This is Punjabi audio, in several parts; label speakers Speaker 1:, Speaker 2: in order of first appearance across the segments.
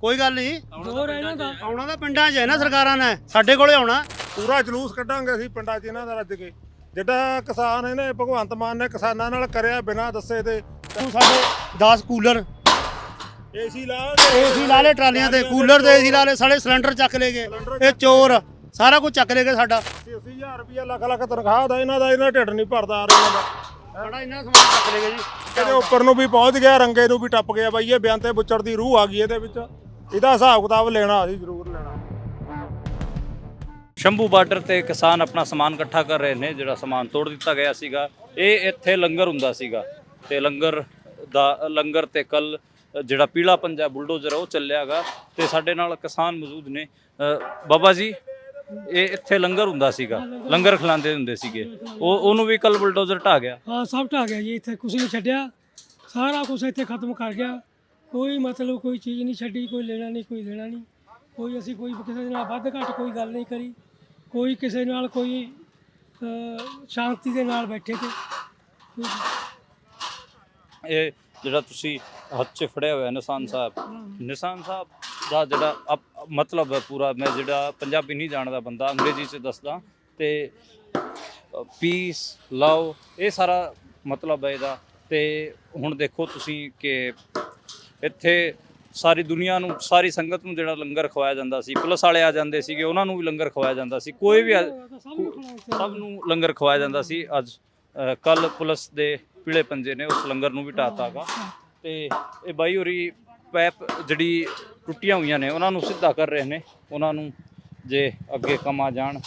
Speaker 1: ਕੋਈ ਗੱਲ ਨਹੀਂ।
Speaker 2: ਜ਼ੋਰ ਹੈ ਇਹਨਾਂ ਦਾ?
Speaker 1: ਆਉਣਾ ਤਾਂ ਪਿੰਡਾਂ 'ਚ ਹੈ ਨਾ ਸਰਕਾਰਾਂ ਨੇ। ਸਾਡੇ ਕੋਲੇ ਆਉਣਾ।
Speaker 3: ਪੂਰਾ ਜਲੂਸ ਕੱਢਾਂਗੇ ਅਸੀਂ ਪਿੰਡਾਂ 'ਚ ਇਹਨਾਂ ਦਾ ਰੱਜ ਕੇ। ਜਿਹੜਾ ਕਿਸਾਨ ਇਹਨੇ ਭਗਵੰਤ ਮਾਨ ਨੇ ਕਿਸਾਨਾਂ ਨਾਲ ਕਰਿਆ ਬਿਨਾਂ ਦੱਸੇ ਤੇ
Speaker 1: ਤੂੰ ਸਾਡੇ 10 ਕੂਲਰ।
Speaker 3: ਏਸੀ ਲਾ
Speaker 1: ਏਸੀ ਲਾ ਲੈ ਟਰਾਲੀਆਂ ਤੇ। ਕੂਲਰ ਤੇ ਏਸੀ ਲਾ ਲੈ ਸਾਲੇ ਸਿਲੰਡਰ ਚੱਕ ਲੈ ਗਏ। ਇਹ ਚੋਰ ਸਾਰਾ ਕੁਝ ਚੱਕ ਲੈ ਗਏ ਸਾਡਾ।
Speaker 3: 80000 ਰੁਪਇਆ ਲੱਖ ਲੱਖ ਤਨਖਾਹ ਦਾ ਇਹਨਾਂ ਦਾ ਇਹਨਾਂ ਢਿੱਡ ਨਹੀਂ ਭਰਦਾ ਆ ਰਿਹਾ ਦਾ
Speaker 1: ਸਾਡਾ ਇੰਨਾ ਸਮਾਨ ਚੱਕ ਲੈ ਗਏ ਜੀ।
Speaker 3: ਇਹਦੇ ਉੱਪਰ ਨੂੰ ਵੀ ਪਹੁੰਚ ਗਿਆ ਰੰਗੇ ਨੂੰ ਵੀ ਟੱਪ ਗਿਆ ਬਾਈ ਇਹ ਬਿਆਨ ਤੇ ਬੁੱਚੜ ਦੀ ਰੂਹ ਆ ਗਈ ਇਹਦੇ ਵਿੱਚ। ਇਹਦਾ ਹਿਸਾਬ ਕਿਤਾਬ ਲੈਣਾ ਅਸੀਂ ਜ਼ਰੂਰ ਲੈਣਾ।
Speaker 4: ਸ਼ੰਭੂ ਬਾਰਡਰ ਤੇ ਕਿਸਾਨ ਆਪਣਾ ਸਮਾਨ ਇਕੱਠਾ ਕਰ ਰਹੇ ਨੇ ਜਿਹੜਾ ਸਮਾਨ ਤੋੜ ਦਿੱਤਾ ਗਿਆ ਸੀਗਾ। ਇਹ ਇੱਥੇ ਲੰਗਰ ਹੁੰਦਾ ਸੀਗਾ ਤੇ ਲੰਗਰ ਦਾ ਲੰਗਰ ਤੇ ਕੱਲ ਜਿਹੜਾ ਪੀਲਾ ਪੰਜਾ ਬੁਲਡੋਜ਼ਰ ਉਹ ਚੱਲਿਆਗਾ ਤੇ ਸਾਡੇ ਨਾਲ ਕਿਸਾਨ ਮੌਜੂਦ ਨੇ। ਅ, ਬਾਬਾ ਜੀ ਇਹ ਇੱਥੇ ਲੰਗਰ ਹੁੰਦਾ ਸੀਗਾ ਲੰਗਰ ਖਿਲਾਉਂਦੇ ਹੁੰਦੇ ਸੀਗੇ। ਉਹ ਉਹਨੂੰ ਵੀ ਕੱਲ ਬੁਲਡੋਜ਼ਰ ਢਾ ਗਿਆ।
Speaker 2: ਹਾਂ ਸਭ ਢਾ ਗਿਆ ਜੀ ਇੱਥੇ ਕੁਝ ਨਹੀਂ ਛੱਡਿਆ। ਸਾਰਾ ਕੁਝ ਇੱਥੇ ਖਤਮ ਕਰ ਗਿਆ। ਕੋਈ ਮਤਲਬ ਕੋਈ ਚੀਜ਼ ਨਹੀਂ ਛੱਡੀ ਕੋਈ ਲੈਣਾ ਨਹੀਂ ਕੋਈ ਦੇਣਾ ਨਹੀਂ। ਕੋਈ ਅਸੀਂ ਕੋਈ ਕਿਸੇ ਦੇ ਨਾਲ ਵੱਧ ਘੱਟ ਕੋਈ ਗੱਲ ਨਹੀਂ ਕਰੀ। ਕੋਈ ਕਿਸੇ ਨਾਲ ਕੋਈ ਅਹ, ਸ਼ਾਂਤੀ ਦੇ ਨਾਲ ਬੈਠੇ ਤੇ।
Speaker 4: ਇਹ ਜਿਹੜਾ ਤੁਸੀਂ ਹੱਥ 'ਚ ਫੜਿਆ ਹੋਇਆ ਨਿਸ਼ਾਨ ਸਾਹਿਬ ਨਿਸ਼ਾਨ ਸਾਹਿਬ ਦਾ ਜਿਹੜਾ ਅਪ- ਮਤਲਬ ਹੈ ਪੂਰਾ ਮੈਂ ਜਿਹੜਾ ਪੰਜਾਬੀ ਨਹੀਂ ਜਾਣਦਾ ਬੰਦਾ ਅੰਗਰੇਜ਼ੀ 'ਚ ਦੱਸਦਾ। ਤੇ ਪੀਸ ਲਵ ਇਹ ਸਾਰਾ ਮਤਲਬ ਹੈ ਇਹਦਾ। ਤੇ ਹੁਣ ਦੇਖੋ ਤੁਸੀਂ ਕਿ ਇੱਥੇ ਸਾਰੀ ਦੁਨੀਆ ਨੂੰ, ਸਾਰੀ ਸੰਗਤ ਨੂੰ ਜਿਹੜਾ ਲੰਗਰ ਖਵਾਇਆ ਜਾਂਦਾ ਸੀ, ਪੁਲਿਸ ਵਾਲੇ ਆ ਜਾਂਦੇ ਸੀਗੇ, ਉਹਨਾਂ ਨੂੰ ਵੀ ਲੰਗਰ ਖਵਾਇਆ ਜਾਂਦਾ ਸੀ। ਕੋਈ ਵੀ
Speaker 2: ਸਭ ਨੂੰ
Speaker 4: ਲੰਗਰ ਖਵਾਇਆ ਜਾਂਦਾ ਸੀ। ਅੱਜ ਕੱਲ ਪੁਲਿਸ ਦੇ ਪੀਲੇ ਪੰਜੇ ਨੇ, ਉਸ ਲੰਗਰ ਨੂੰ ਵੀ ਢਾਤਾਗਾ ਤੇ ਇਹ ਬਾਈ ਹੋਰੀ ਪੈਪ ਜਿਹੜੀ ਟੁੱਟੀਆਂ ਹੋਈਆਂ ਨੇ, ਉਹਨਾਂ ਨੂੰ ਸਿੱਧਾ ਕਰ ਰਹੇ ਨੇ। ਉਹਨਾਂ ਨੂੰ ਜੇ ਅੱਗੇ ਕੰਮ ਜਾਣ,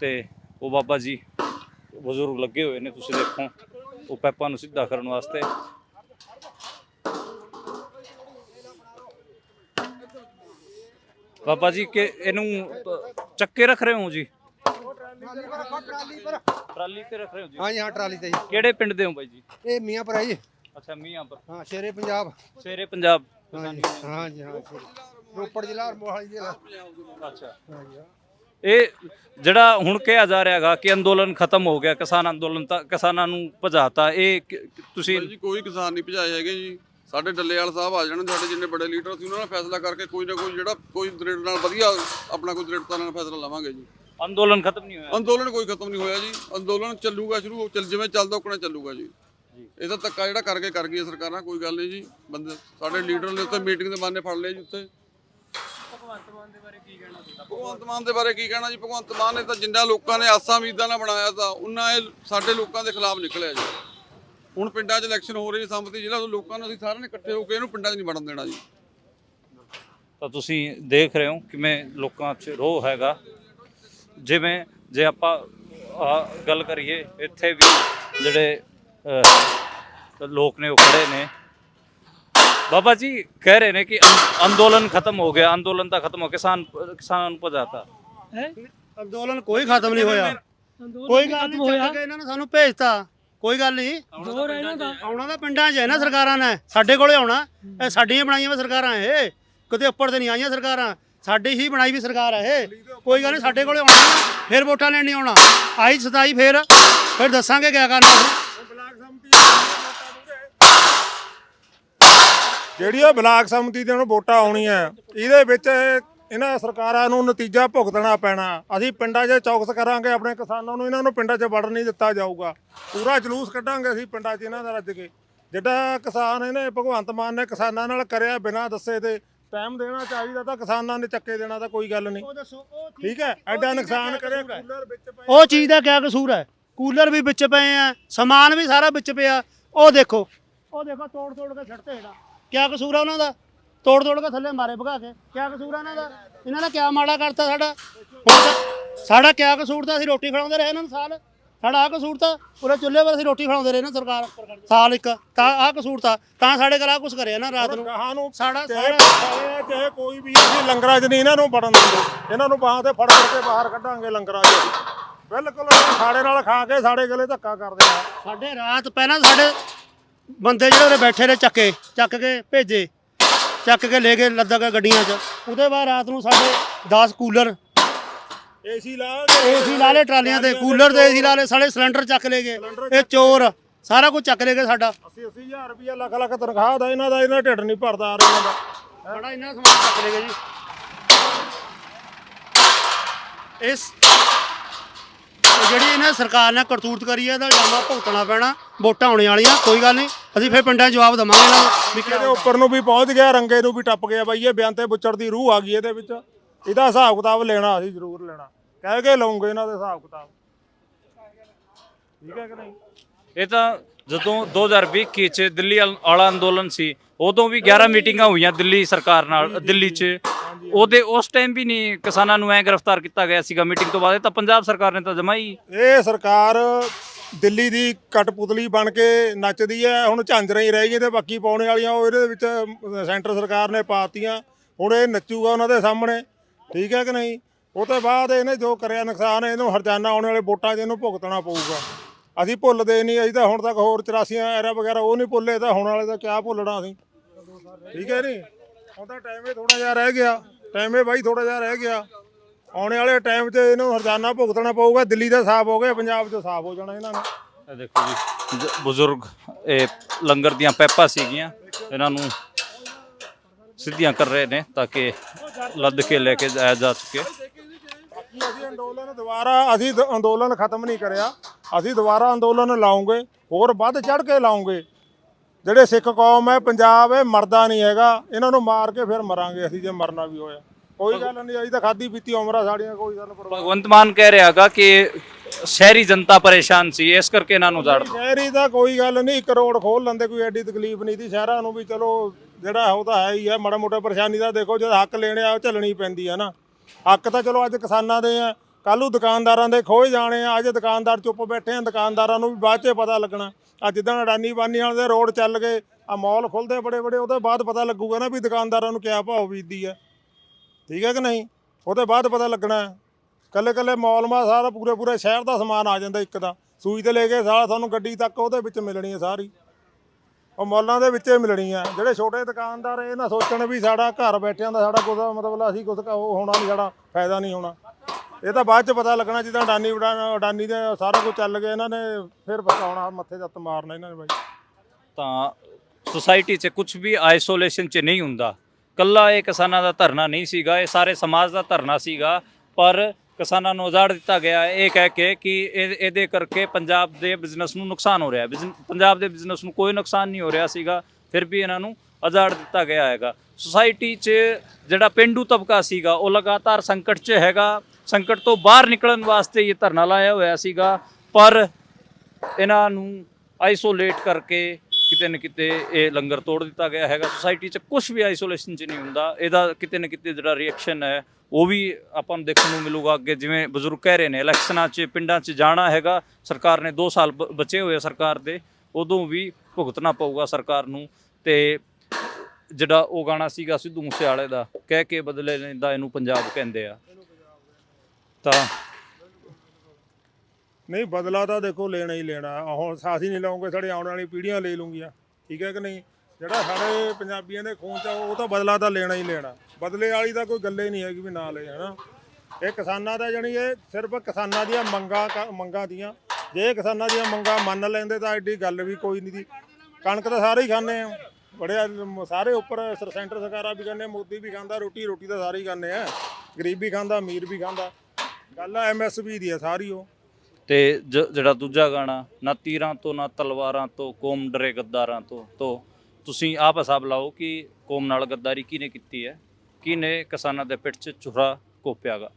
Speaker 4: ਤੇ ਉਹ ਬਾਬਾ ਜੀ ਬਜ਼ੁਰਗ ਲੱਗੇ ਹੋਏ ਨੇ, ਤੁਸੀਂ ਦੇਖੋ। ਉਹ ਪੈਪਾਂ ਨੂੰ ਸਿੱਧਾ ਕਰਨ ਵਾਸਤੇ ਬਾਬਾ ਜੀ ਕਿ ਇਹਨੂੰ ਪ- ਚੱਕੇ ਰੱਖ ਰਹੇ ਹੋ ਜੀ? ਟਰਾਲੀ ਤੇ ਰੱਖ ਰਹੇ ਹੋ ਜੀ?
Speaker 5: ਹਾਂਜੀ ਹਾਂ ਟਰਾਲੀ ਤੇ ਜੀ।
Speaker 4: ਕਿਹੜੇ ਪਿੰਡ ਦੇ ਹੋ ਬਾਈ ਜੀ?
Speaker 5: ਇਹ ਮੀਆਂਪੁਰ ਹੈ ਜੀ।
Speaker 4: ਅੱਛਾ ਮੀਆਂਪੁਰ।
Speaker 5: ਹਾਂ ਸ਼ੇਰੇ ਪੰਜਾਬ।
Speaker 4: ਸ਼ੇਰੇ ਪੰਜਾਬ।
Speaker 5: ਹਾਂਜੀ ਹਾਂਜੀ ਹਾਂ ਸ਼ੇਰੇ। ਰੋਪੜ ਜ਼ਿਲ੍ਹਾ ਔਰ ਮੋਹਾਲੀ ਜ਼ਿਲ੍ਹਾ।
Speaker 4: ਅੱਛਾ।
Speaker 5: ਹਾਂਜੀ ਹਾਂ।
Speaker 4: ਇਹ ਜਿਹੜਾ ਹੁਣ ਕਿਹਾ ਜਾ ਰਿਹਾ ਹੈਗਾ ਕਿ ਅੰਦੋਲਨ ਖਤਮ ਹੋ ਗਿਆ ਕਿਸਾਨ ਅੰਦੋਲਨ ਤਾਂ ਕਿਸਾਨਾਂ ਨੂੰ ਭਜਾਤਾ ਇਹ ਕਿ- ਤੁਸੀਂ
Speaker 6: ਬਾਈ ਜੀ ਕੋਈ ਕਿਸਾਨ ਨਹੀਂ ਭਜਾਏ ਹੈਗੇ ਜੀ। ਸਾਡੇ ਡੱਲੇਵਾਲ ਸਾਹਿਬ ਆ ਜਾਣ ਸਾਡੇ ਜਿੰਨੇ ਵੱਡੇ ਲੀਡਰ ਸੀ ਉਹਨਾਂ ਨਾਲ ਫੈਸਲਾ ਕਰਕੇ ਕੋਈ ਨਾ ਕੋਈ ਜਿਹੜਾ ਕੋਈ ਦ੍ਰਿੜ ਨਾਲ ਵਧੀਆ ਆਪਣਾ ਕੋਈ ਦ੍ਰਿੜਤਾ ਨਾਲ ਫੈਸਲਾ ਲਵਾਂਗੇ ਜੀ।
Speaker 4: ਅੰਦੋਲਨ ਖਤਮ ਨਹੀਂ ਹੋਇਆ।
Speaker 6: ਅੰਦੋਲਨ ਕੋਈ ਖਤਮ ਨਹੀਂ ਹੋਇਆ ਜੀ। ਅੰਦੋਲਨ ਚੱਲੂਗਾ ਸ਼ੁਰੂ ਚੱਲ ਜਿਵੇਂ ਚੱਲਦਾ ਉਕਣਾ ਚੱਲੂਗਾ ਜੀ। ਇਹਦਾ ਧੱਕਾ ਜਿਹੜਾ ਕਰਕੇ ਕਰ ਗਈਆਂ ਸਰਕਾਰਾਂ ਕੋਈ ਗੱਲ ਨਹੀਂ ਜੀ। ਬੰਦੇ ਸਾਡੇ ਲੀਡਰ ਨੇ ਉੱਤੇ ਮੀਟਿੰਗ ਦੇ ਬਾਨੇ ਫੜ ਲਏ ਜੀ ਉੱਤੇ ਭਗਵੰਤ ਮਾਨ ਦੇ ਬਾਰੇ ਕੀ ਕਹਿਣਾ ਜੀ? ਭਗਵੰਤ ਮਾਨ ਨੇ ਤਾਂ ਜਿੰਨਾ ਲੋਕਾਂ ਨੇ ਆਸਾਂ ਉਮੀਦਾਂ ਨਾਲ ਬਣਾਇਆ ਤਾਂ ਉਹਨਾਂ ਇਹ ਸਾਡੇ ਲੋਕਾਂ ਦੇ ਖਿਲਾਫ ਨਿਕਲਿਆ ਜੀ। ਹੁਣ ਪਿੰਡਾਂ 'ਚ ਇਲੈਕਸ਼ਨ ਹੋ ਰਹੀ ਸੰਮਤੀ ਜ਼ਿਲ੍ਹਾ ਤੋਂ ਲੋਕਾਂ ਨੂੰ ਅਸੀਂ ਸਾਰਿਆਂ ਨੇ ਇਕੱਠੇ ਹੋ ਕੇ ਇਹਨੂੰ ਪਿੰਡਾਂ 'ਚ ਨਹੀਂ ਵੜਨ ਦੇਣਾ ਜੀ।
Speaker 4: ਤਾਂ ਤੁਸੀਂ ਦੇਖ ਰਹੇ ਹੋ ਕਿਵੇਂ ਲੋਕਾਂ 'ਚ ਰੋਹ ਹੈਗਾ। ਜਿਵੇਂ ਜੇ ਆਪਾਂ ਗੱਲ ਕਰੀਏ ਇੱਥੇ ਵੀ ਜਿਹੜੇ ਲੋਕ ਨੇ ਉਹ ਖੜੇ ਨੇ। ਬਾਬਾ ਜੀ ਕਹਿ ਰਹੇ ਨੇ ਕਿ ਅੰਦੋਲਨ ਖਤਮ ਹੋ ਗਿਆ ਅੰਦੋਲਨ ਤਾਂ ਖਤਮ ਹੋ ਕਿਸਾਨ ਕਿਸਾਨਾਂ ਨੂੰ ਭਜਾਤਾ।
Speaker 2: ਹੈਂ?
Speaker 1: ਅੰਦੋਲਨ ਕੋਈ ਖਤਮ ਨਹੀਂ ਹੋਇਆ। ਕੋਈ
Speaker 2: ਖਤਮ
Speaker 1: ਨਹੀਂ
Speaker 2: ਹੋਇਆ।
Speaker 1: ਇਹਨਾਂ ਨੇ ਸਾਨੂੰ ਭੇਜਤਾ। ਕੋਈ ਗੱਲ ਨਹੀਂ।
Speaker 2: ਜ਼ੋਰ ਹੈ ਇਹਨਾਂ ਦਾ।
Speaker 1: ਆਉਣਾ ਤਾਂ ਪਿੰਡਾਂ 'ਚ ਹੈ ਨਾ ਸਰਕਾਰਾਂ ਨੇ। ਸਾਡੇ ਕੋਲੇ ਆਉਣਾ। ਇਹ ਸਾਡੀਆਂ ਬਣਾਈਆਂ ਵਾ ਸਰਕਾਰਾਂ ਇਹ। ਕਿਤੇ ਉੱਪਰ ਤੇ ਨਹੀਂ ਆਈਆਂ ਸਰਕਾਰਾਂ। ਸਾਡੀ ਹੀ ਬਣਾਈ ਵੀ ਸਰਕਾਰ ਹੈ ਇਹ। ਕੋਈ ਗੱਲ ਨਹੀਂ ਸਾਡੇ ਕੋਲੇ ਆਉਣਾ। ਫਿਰ ਵੋਟਾਂ ਲੈਣ ਨਹੀਂ ਆਉਣਾ। ਆਈ ਸਤਾਈ ਫਿਰ। ਫਿਰ ਦੱਸਾਂਗੇ ਕਿਆ ਕਰਨਾ।
Speaker 3: ਜਿਹੜੀ ਉਹ ਬਲਾਕ ਸੰਮਤੀ ਦੇ ਨੂੰ ਵੋਟਾਂ ਆਉਣੀਆਂ ਇਹਦੇ ਵਿੱਚ ਇਹਨਾਂ ਸਰਕਾਰਾਂ ਨੂੰ ਨਤੀਜਾ ਭੁਗਤਣਾ ਪੈਣਾ। ਅਸੀਂ ਪਿੰਡਾਂ 'ਚ ਚੌਕਸ ਕਰਾਂਗੇ ਆਪਣੇ ਕਿਸਾਨਾਂ ਨੂੰ ਇਹਨਾਂ ਨੂੰ ਪਿੰਡਾਂ 'ਚ ਵੜਨ ਨਹੀਂ ਦਿੱਤਾ ਜਾਊਗਾ। ਪੂਰਾ ਜਲੂਸ ਕੱਢਾਂਗੇ ਅਸੀਂ ਪਿੰਡਾਂ 'ਚ ਇਹਨਾਂ ਦਾ ਰੱਜ ਕੇ। ਜਿਹੜਾ ਕਿਸਾਨ ਇਹਨੇ ਭਗਵੰਤ ਮਾਨ ਨੇ ਕਿਸਾਨਾਂ ਨਾਲ ਕਰਿਆ ਬਿਨਾਂ ਦੱਸੇ ਤੇ ਟਾਈਮ ਦੇਣਾ ਚਾਹੀਦਾ ਤਾਂ ਕਿਸਾਨਾਂ ਨੇ ਚੱਕੇ ਦੇਣਾ ਤਾਂ ਕੋਈ ਗੱਲ ਨਹੀਂ।
Speaker 1: ਉਹ ਦੱਸੋ ਉਹ ਚੀਜ਼-
Speaker 3: ਠੀਕ ਹੈ ਐਡਾ ਨੁਕਸਾਨ ਕਰਿਆ
Speaker 1: ਕਸੂਰ ਹੈ?
Speaker 3: ਕੂਲਰ ਵਿੱਚ ਪਏ
Speaker 1: ਉਹ ਚੀਜ਼ ਦਾ ਕਿਆ ਕਸੂਰ ਹੈ? ਕੂਲਰ ਵੀ ਵਿੱਚ ਪਏ ਆ ਸਮਾਨ ਵੀ ਸਾਰਾ ਵਿੱਚ ਪਿਆ। ਉਹ ਦੇਖੋ। ਉਹ ਦੇਖੋ ਤੋੜ ਤੋੜ ਕੇ ਛੱਡਤੇ ਜਿਹੜਾ ਕਿਆ ਕਸੂਰ ਆ ਉਹਨਾਂ ਦਾ? ਤੋੜ ਤੋੜ ਕੇ ਥੱਲੇ ਮਾਰੇ ਭਗਾ ਕੇ। ਕਿਆ ਕਸੂਰ ਆ ਇਹਨਾਂ ਦਾ? ਇਹਨਾਂ ਨੇ ਕਿਆ ਮਾੜਾ ਕਰਤਾ ਸਾਡਾ? ਹੁਣ ਸਾਡਾ ਕਿਆ ਕਸੂਰ ਤਾਂ ਅਸੀਂ ਰੋਟੀ ਖਿਲਾਉਂਦੇ ਰਹੇ ਇਹਨਾਂ ਨੂੰ ਸਾਲ। ਸਾਡਾ ਆ ਕਸੂਰ ਤਾਂ ਪੂਰੇ ਚੁੱਲ੍ਹੇ 'ਤੇ ਅਸੀਂ ਰੋਟੀ ਖਿਲਾਉਂਦੇ ਰਹੇ ਨਾ ਸਰਕਾਰ। ਸਾਲ ਇੱਕ। ਤਾਂ ਆ ਕਸੂਰ ਤਾਂ ਤਾਂ ਸਾਡੇ ਘਰ ਆ ਕੁਝ ਕਰਿਆ ਨਾ ਰਾਤ ਨੂੰ।
Speaker 3: ਗਾਹਾਂ ਨੂੰ
Speaker 1: ਸਾਡਾ
Speaker 3: ਚਾਹੇ
Speaker 1: ਸਾਰਾ
Speaker 3: ਖਾਏ ਆ, ਚਾਹੇ ਕੋਈ ਵੀ ਆ, ਅਸੀਂ ਲੰਗਰਾਂ 'ਚ ਨਹੀਂ ਇਹਨਾਂ ਨੂੰ ਵੜਨ ਦਿੰਦੇ। ਇਹਨਾਂ ਨੂੰ ਬਾਹਾਂ ਤੇ ਫੜ ਫੜ ਕੇ ਬਾਹਰ ਕੱਢਾਂਗੇ ਲੰਗਰਾਂ 'ਚ। ਬਿਲਕੁਲ ਸਾਡੇ ਨਾਲ ਖਾ ਕੇ ਸਾਡੇ ਗਲੇ ਧੱਕਾ ਕਰਦੇ ਆ।
Speaker 1: ਸਾਡੇ ਰਾਤ ਪਹਿਲਾਂ ਸਾਡੇ ਬੰਦੇ ਜਿਹੜੇ ਉਰੇ ਬੈਠੇ ਨੇ ਚੱਕੇ ਚੱਕ ਕੇ ਭੇਜੇ। ਚੱਕ ਕੇ ਲੈ ਗਏ ਲੱਦਕ ਗੱਡੀਆਂ 'ਚ। ਉਹਦੇ ਬਾਅਦ ਰਾਤ ਨੂੰ ਸਾਡੇ 10 ਕੂਲਰ
Speaker 3: ਏਸੀ ਲਾ
Speaker 1: ਏਸੀ ਲਾ ਲੈ ਟਰਾਲੀਆਂ ਤੇ ਕੂਲਰ ਤੇ ਏਸੀ ਲਾ ਲੈ ਸਾਲੇ ਸਿਲੰਡਰ ਚੱਕ ਲੈ ਗਏ। ਇਹ ਚੋਰ ਸਾਰਾ ਕੁਝ ਚੱਕ ਲੈ ਗਏ ਸਾਡਾ।
Speaker 3: 80 80000 ਰੁਪਇਆ ਲੱਖ ਲੱਖ ਤਨਖਾਹ ਦਾ ਇਹਨਾਂ ਦਾ ਇਹਨਾਂ ਢਿੱਡ ਨਹੀਂ ਭਰਦਾ ਆ ਰਿਹਾ ਦਾ।
Speaker 1: ਬੜਾ ਇੰਨਾ ਸਮਾਨ ਚੱਕ ਲੇਗਾ ਜੀ। ਇਸ ਜਿਹੜੀ ਇਹਨਾਂ ਸਰਕਾਰ ਨੇ ਕਰਤੂਤ ਕਰੀ ਹੈ ਇਹਦਾ ਇਲਜ਼ਾਮਾ ਭੁਗਤਣਾ ਪੈਣਾ ਵੋਟਾਂ ਆਉਣੇ ਵਾਲੀਆਂ ਕੋਈ ਗੱਲ ਨਹੀਂ। ਅਸੀਂ ਫਿਰ ਪਿੰਡਾਂ 'ਚ ਜਵਾਬ ਦਵਾਂਗੇ ਇਹਨਾਂ ਨੂੰ। ਵੀ
Speaker 3: ਇਹਦੇ ਉੱਪਰ ਨੂੰ ਵੀ ਪਹੁੰਚ ਗਿਆ ਰੰਗੇ ਨੂੰ ਵੀ ਟੱਪ ਗਿਆ ਬਾਈ ਇਹ ਬਿਆਨ ਤੇ ਬੁੱਚੜ ਦੀ ਰੂਹ ਆ ਗਈ ਇਹਦੇ ਵਿੱਚ। ਇਹਦਾ ਹਿਸਾਬ ਕਿਤਾਬ ਲੈਣਾ ਅਸੀਂ ਜ਼ਰੂਰ ਲੈਣਾ। ਕਹਿ ਕੇ ਲਵਾਂਗੇ ਇਹਨਾਂ ਦੇ ਹਿਸਾਬ ਕਿਤਾਬ। ਠੀਕ ਹੈ ਕਿ ਨਹੀਂ?
Speaker 4: ਇਹ ਤਾਂ ਜਦੋਂ 2021 ਚ ਦਿੱਲੀ ਅਲ- ਵਾਲਾ ਅੰਦੋਲਨ ਸੀ ਉਦੋਂ ਵੀ 11 ਮੀਟਿੰਗਾਂ ਹੋਈਆਂ ਦਿੱਲੀ ਸਰਕਾਰ ਨਾਲ ਦਿੱਲੀ 'ਚ। ਉਹਦੇ ਉਸ ਟਾਈਮ ਵੀ ਨਹੀਂ ਕਿਸਾਨਾਂ ਨੂੰ ਐ ਗ੍ਰਿਫਤਾਰ ਕੀਤਾ ਗਿਆ ਸੀਗਾ ਮੀਟਿੰਗ ਤੋਂ ਬਾਅਦ ਇਹ ਤਾਂ ਪੰਜਾਬ ਸਰਕਾਰ ਨੇ ਤਾਂ ਜਮਾ ਹੀ
Speaker 3: ਇਹ ਸਰਕਾਰ ਦਿੱਲੀ ਦੀ ਕਟਪੁਤਲੀ ਬਣ ਕੇ ਨੱਚਦੀ ਹੈ, ਹੁਣ ਝਾਂਜਰਾਂ ਹੀ ਰਹਿ ਗਈਆਂ ਤੇ ਬਾਕੀ ਪਾਉਣੇ ਵਾਲੀਆਂ ਉਹ ਇਹਦੇ ਵਿੱਚ ਸੈਂਟਰ ਸਰਕਾਰ ਨੇ ਪਾਤੀਆਂ। ਹੁਣ ਇਹ ਨੱਚੂਗਾ ਉਹਨਾਂ ਦੇ ਸਾਹਮਣੇ, ਠੀਕ ਹੈ ਕਿ ਨਹੀਂ? ਉਹ ਤੋਂ ਬਾਅਦ ਇਹਨੇ ਜੋ ਕਰਿਆ ਨੁਕਸਾਨ, ਇਹਨੂੰ ਹਰਜਾਨਾ ਆਉਣ ਵਾਲੇ ਵੋਟਾਂ 'ਚ ਇਹਨੂੰ ਭੁਗਤਣਾ ਪਊਗਾ। ਅਸੀਂ ਭੁੱਲਦੇ ਨਹੀਂ, ਅਸੀਂ ਤਾਂ ਹੁਣ ਤੱਕ ਹੋਰ 84 ਐਰਾ ਵਗੈਰਾ ਉਹ ਨਹੀਂ ਭੁੱਲੇ ਤਾਂ ਹੁਣ ਵਾਲੇ ਦਾ ਕਿਆ ਭੁੱਲਣਾ ਅਸੀਂ? ਠੀਕ ਹੈ ਨਹੀਂ ਹੁਣ ਤਾਂ ਟਾਈਮ ਹੀ ਥੋੜਾ ਜਿਹਾ ਰਹਿ ਗਿਆ, ਟਾਈਮ ਹੀ ਬਾਈ ਥੋੜਾ ਜਿਹਾ ਰਹਿ ਗਿਆ। ਆਉਣੇ ਵਾਲੇ ਟਾਈਮ 'ਚ ਇਹਨੂੰ ਹਰਜਾਨਾ ਭੁਗਤਣਾ ਪਊਗਾ ਦਿੱਲੀ ਦਾ ਸਾਫ਼ ਹੋ ਗਿਆ ਪੰਜਾਬ 'ਚ ਸਾਫ਼ ਹੋ ਜਾਣਾ ਇਹਨਾਂ ਨੇ।
Speaker 4: ਇਹ ਦੇਖੋ ਜੀ ਜ- ਬਜ਼ੁਰਗ ਇਹ ਲੰਗਰ ਦੀਆਂ ਪੈਪਾਂ ਸੀਗੀਆਂ ਇਹਨਾਂ ਨੂੰ ਸਿੱਧੀਆਂ ਕਰ ਰਹੇ ਨੇ ਤਾਂ ਕਿ ਲੱਦ ਕੇ ਲੈ ਕੇ ਜਾਇਆ ਜਾ ਸਕੇ।
Speaker 3: ਬਾਕੀ ਅਸੀਂ ਅੰਦੋਲਨ ਦੁਬਾਰਾ ਅਸੀਂ ਦ- ਅੰਦੋਲਨ ਖਤਮ ਨਹੀਂ ਕਰਿਆ। ਅਸੀਂ ਦੁਬਾਰਾ ਅੰਦੋਲਨ ਲਾਉਂਗੇ ਹੋਰ ਵੱਧ ਚੜ ਕੇ ਲਾਉਂਗੇ। ਜਿਹੜੇ ਸਿੱਖ ਕੌਮ ਹੈ ਪੰਜਾਬ ਹੈ ਮਰਦਾ ਨਹੀਂ ਹੈਗਾ। ਇਹਨਾਂ ਨੂੰ ਮਾਰ ਕੇ ਫਿਰ ਮਰਾਂਗੇ ਅਸੀਂ ਜੇ ਮਰਨਾ ਵੀ ਹੋਇਆ। ਕੋਈ ਗੱਲ ਨਹੀਂ ਅਸੀਂ ਤਾਂ ਖਾਦੀ ਪੀਤੀ ਉਮਰਾਂ ਸਾਡੀਆਂ ਕੋਈ ਸਾਨੂੰ ਪਰਵਾਹ
Speaker 4: ਭਗਵੰਤ ਮਾਨ ਕਹਿ ਰਿਹਾ ਹੈਗਾ ਕਿ ਸ਼ਹਿਰੀ ਜਨਤਾ ਪਰੇਸ਼ਾਨ ਸੀ ਇਸ ਕਰਕੇ ਇਹਨਾਂ ਨੂੰ ਝਾੜ ਦਿਓ।
Speaker 3: ਸ਼ਹਿਰੀ ਦਾ ਕੋਈ ਗੱਲ ਨਹੀਂ ਕਰੋੜ ਖੋਲ ਲੈਂਦੇ ਕੋਈ ਐਡੀ ਤਕਲੀਫ ਨਹੀਂ ਸੀ ਸ਼ਹਿਰਾਂ ਨੂੰ ਵੀ ਚਲੋ ਜਿਹੜਾ ਉਹ ਤਾਂ ਹੈ ਹੀ ਹੈ ਮਾੜਾ ਮੋਟਾ ਪਰੇਸ਼ਾਨੀ ਦਾ ਦੇਖੋ ਜਦ ਹੱਕ ਲੈਣੇ ਆ ਉਹ ਝੱਲਣੀ ਪੈਂਦੀ ਹੈ ਨਾ। ਹੱਕ ਤਾਂ ਚਲੋ ਅੱਜ ਕਿਸਾਨਾਂ ਦੇ ਆ ਕੱਲ੍ਹ ਨੂੰ ਦੁਕਾਨਦਾਰਾਂ ਦੇ ਖੋਏ ਜਾਣੇ ਆ ਅੱਜ ਦੁਕਾਨਦਾਰ ਚੁੱਪ ਬੈਠੇ ਆ ਦੁਕਾਨਦਾਰਾਂ ਨੂੰ ਵੀ ਬਾਅਦ 'ਚ ਪਤਾ ਲੱਗਣਾ। ਅੱਜ ਜਿੱਦਾਂ ਅਡਾਨੀ ਬਾਨੀ ਵਾਲੇ ਦੇ ਰੋਡ ਚੱਲ ਗਏ ਆ ਮਾਲ ਖੁੱਲਦੇ ਬੜੇ ਬੜੇ ਉਹਦੇ ਬਾਅਦ ਪਤਾ ਲੱਗੂਗਾ ਨਾ ਵੀ ਦੁਕਾਨਦਾਰਾਂ ਨੂੰ ਕਿਆ ਭਾਅ ਬੀਜਦੀ ਹੈ। ਠੀਕ ਹੈ ਕਿ ਨਹੀਂ? ਉਹਦੇ ਬਾਅਦ ਪਤਾ ਲੱਗਣਾ ਹੈ। ਕੱਲੇ ਕੱਲੇ ਮੌਲ ਮਾ ਸਾਰਾ ਪੂਰੇ ਪੂਰੇ ਸ਼ਹਿਰ ਦਾ ਸਮਾਨ ਆ ਜਾਂਦਾ ਇੱਕ ਦਾ। ਸੂਈ ਤੇ ਲੈ ਕੇ ਸਾਰਾ ਤੁਹਾਨੂੰ ਗੱਡੀ ਤੱਕ ਉਹਦੇ ਵਿੱਚ ਮਿਲਣੀ ਹੈ ਸਾਰੀ। ਉਹ ਮੌਲਾਂ ਦੇ ਵਿੱਚੇ ਮਿਲਣੀ ਆ ਜਿਹੜੇ ਛੋਟੇ ਦੁਕਾਨਦਾਰ ਇਹ ਨਾ ਸੋਚਣ ਵੀ ਸਾਡਾ ਘਰ ਬੈਠਿਆਂ ਦਾ ਸਾਡਾ ਕੁਝ ਮਤਲਬ ਅਸੀਂ ਕੁਝ ਉਹ ਹੋਣਾ ਨਹੀਂ, ਸਾਡਾ ਫਾਇਦਾ ਨਹੀਂ ਹੋਣਾ। ਇਹ ਤਾਂ ਬਾਅਦ ਚ ਪਤਾ ਲੱਗਣਾ ਜਿੱਦਾਂ ਅਡਾਨੀ ਵਡਾ- ਅਡਾਨੀ ਦੇ ਸਾਰਾ ਕੁਝ ਚੱਲ ਗਿਆ, ਇਹਨਾਂ ਨੇ ਫਿਰ ਬਚਾਉਣਾ ਮੱਥੇ ਤੇ ਮਾਰਨਾ ਇਹਨਾਂ ਨੇ ਬਾਈ।
Speaker 4: ਤਾਂ ਸੁਸਾਇਟੀ 'ਚ ਕੁਝ ਵੀ ਆਈਸੋਲੇਸ਼ਨ 'ਚ ਨਹੀਂ ਹੁੰਦਾ। ਕੱਲਾ ਇਹ ਕਿਸਾਨਾਂ ਦਾ ਧਰਨਾ ਨਹੀਂ ਸੀਗਾ, ਇਹ ਸਾਰੇ ਸਮਾਜ ਦਾ ਧਰਨਾ ਸੀਗਾ, ਪਰ ਕਿਸਾਨਾਂ ਨੂੰ ਉਜਾੜ ਦਿੱਤਾ ਗਿਆ। ਇਹ ਕਹਿ ਕੇ ਕਿ ਇਹ- ਇਹਦੇ ਕਰਕੇ ਪੰਜਾਬ ਦੇ ਬਿਜ਼ਨਸ ਨੂੰ ਨੁਕਸਾਨ ਹੋ ਰਿਹਾ। ਹੈ ਬਿਜ਼ਨ- ਪੰਜਾਬ ਦੇ ਬਿਜ਼ਨਸ ਨੂੰ ਕੋਈ ਨੁਕਸਾਨ ਨਹੀਂ ਹੋ ਰਿਹਾ ਸੀਗਾ, ਫਿਰ ਵੀ ਇਹਨਾਂ ਨੂੰ ਉਜਾੜ ਦਿੱਤਾ ਗਿਆ ਹੈਗਾ। ਸੁਸਾਇਟੀ 'ਚ ਜਿਹੜਾ ਪਿੰਡੂ ਤਬਕਾ ਸੀਗਾ, ਉਹ ਲਗਾਤਾਰ ਸੰਕਟ 'ਚ ਹੈਗਾ। ਸੰਕਟ ਤੋਂ ਬਾਹਰ ਨਿਕਲਣ ਵਾਸਤੇ ਇਹ ਧਰਨਾ ਲਾਇਆ ਹੋਇਆ ਸੀਗਾ, ਪਰ ਇਹਨਾਂ ਨੂੰ ਆਈਸੋਲੇਟ ਕਰਕੇ ਕਿਤੇ ਨਾ ਕਿਤੇ ਇਹ ਲੰਗਰ ਤੋੜ ਦਿੱਤਾ ਗਿਆ ਹੈਗਾ। ਸੁਸਾਇਟੀ 'ਚ ਕੁਝ ਵੀ ਆਈਸੋਲੇਸ਼ਨ 'ਚ ਨਹੀਂ ਹੁੰਦਾ। ਇਹਦਾ ਕਿਤੇ ਨਾ ਕਿਤੇ ਜਿਹੜਾ ਰਿਐਕਸ਼ਨ ਹੈ, ਉਹ ਵੀ ਆਪਾਂ ਨੂੰ ਦੇਖਣ ਨੂੰ ਮਿਲੂਗਾ ਅੱਗੇ। ਜਿਵੇਂ ਬਜ਼ੁਰਗ ਕਹਿ ਰਹੇ ਨੇ ਇਲੈਕਸ਼ਨਾਂ 'ਚ, ਪਿੰਡਾਂ 'ਚ ਜਾਣਾ ਹੈਗਾ। ਸਰਕਾਰ ਨੇ 2 ਸਾਲ ਬ- ਬਚੇ ਹੋਏ ਆ ਸਰਕਾਰ ਦੇ। ਉਦੋਂ ਵੀ ਭੁਗਤਣਾ ਪਊਗਾ ਸਰਕਾਰ ਨੂੰ। ਤੇ ਜਿਹੜਾ ਉਹ ਗਾਣਾ ਸੀਗਾ ਸਿੱਧੂ ਮੂਸੇਵਾਲੇ ਦਾ, ਕਹਿ ਕੇ ਬਦਲੇ ਲੈਂਦਾ ਇਹਨੂੰ ਪੰਜਾਬ ਕਹਿੰਦੇ ਆ। ਤਾਂ
Speaker 3: ਨਹੀਂ ਬਦਲਾ ਤਾਂ ਦੇਖੋ ਲੈਣਾ ਹੀ ਲੈਣਾ। ਹੁਣ ਅਸੀਂ ਨਹੀਂ ਲਾਉਂਗੇ ਸਾਡੇ ਆਉਣ ਵਾਲੀ ਪੀੜ੍ਹੀਆਂ ਲੈ ਲੂੰਗੀਆਂ। ਠੀਕ ਹੈ ਕਿ ਨਹੀਂ? ਜਿਹੜਾ ਸਾਡੇ ਪੰਜਾਬੀਆਂ ਦੇ ਖੂਨ ਚ ਆ, ਉਹ ਤਾਂ ਬਦਲਾ ਤਾਂ ਲੈਣਾ ਹੀ ਲੈਣਾ। ਬਦਲੇ ਵਾਲੀ ਤਾਂ ਕੋਈ ਗੱਲੇ ਨਹੀਂ ਹੈਗੀ ਵੀ ਨਾ ਲੈ ਹਨਾ? ਇਹ ਕਿਸਾਨਾਂ ਦਾ ਜਾਣੀ ਇਹ ਸਿਰਫ ਕਿਸਾਨਾਂ ਦੀਆਂ ਮੰਗਾਂ ਕ- ਮੰਗਾਂ ਦੀਆਂ। ਜੇ ਕਿਸਾਨਾਂ ਦੀਆਂ ਮੰਗਾਂ ਮੰਨ ਲੈਂਦੇ ਤਾਂ ਐਡੀ ਗੱਲ ਵੀ ਕੋਈ ਨਹੀਂ ਦੀ। ਕਣਕ ਤਾਂ ਸਾਰੇ ਹੀ ਖਾਂਦੇ ਆ। ਬੜੇ ਆ- ਸਾਰੇ ਉੱਪਰ ਸਰ- ਸੈਂਟਰ ਸਰਕਾਰਾਂ ਵੀ ਖਾਂਦੇ ਆ, ਮੋਦੀ ਵੀ ਖਾਂਦਾ ਰੋਟੀ ਰੋਟੀ ਤਾਂ ਸਾਰੇ ਹੀ ਖਾਂਦੇ ਆ। ਗਰੀਬ ਵੀ ਖਾਂਦਾ ਅਮੀਰ ਵੀ ਖਾਂਦਾ। ਗੱਲ ਐਮਐਸਪੀ ਦੀ ਆ ਸਾਰੀ ਉਹ।
Speaker 4: ਤੇ ਜ- ਜਿਹੜਾ ਦੂਜਾ ਗਾਣਾ, ਨਾ ਤੀਰਾਂ ਤੋਂ, ਨਾ ਤਲਵਾਰਾਂ ਤੋਂ, ਕੌਮ ਡਰੇ ਗੱਦਾਰਾਂ ਤੋਂ ਤੋਂ ਤੁਸੀਂ ਆਪ ਹਿਸਾਬ ਲਾਓ ਕਿ ਕੌਮ ਨਾਲ ਗੱਦਾਰੀ ਕਿਹਨੇ ਕੀਤੀ ਹੈ? ਕਿਹਨੇ ਕਿਸਾਨਾਂ ਦੇ ਪਿੱਠ 'ਚ ਚੁਰਾ ਕੋਪਿਆਗਾ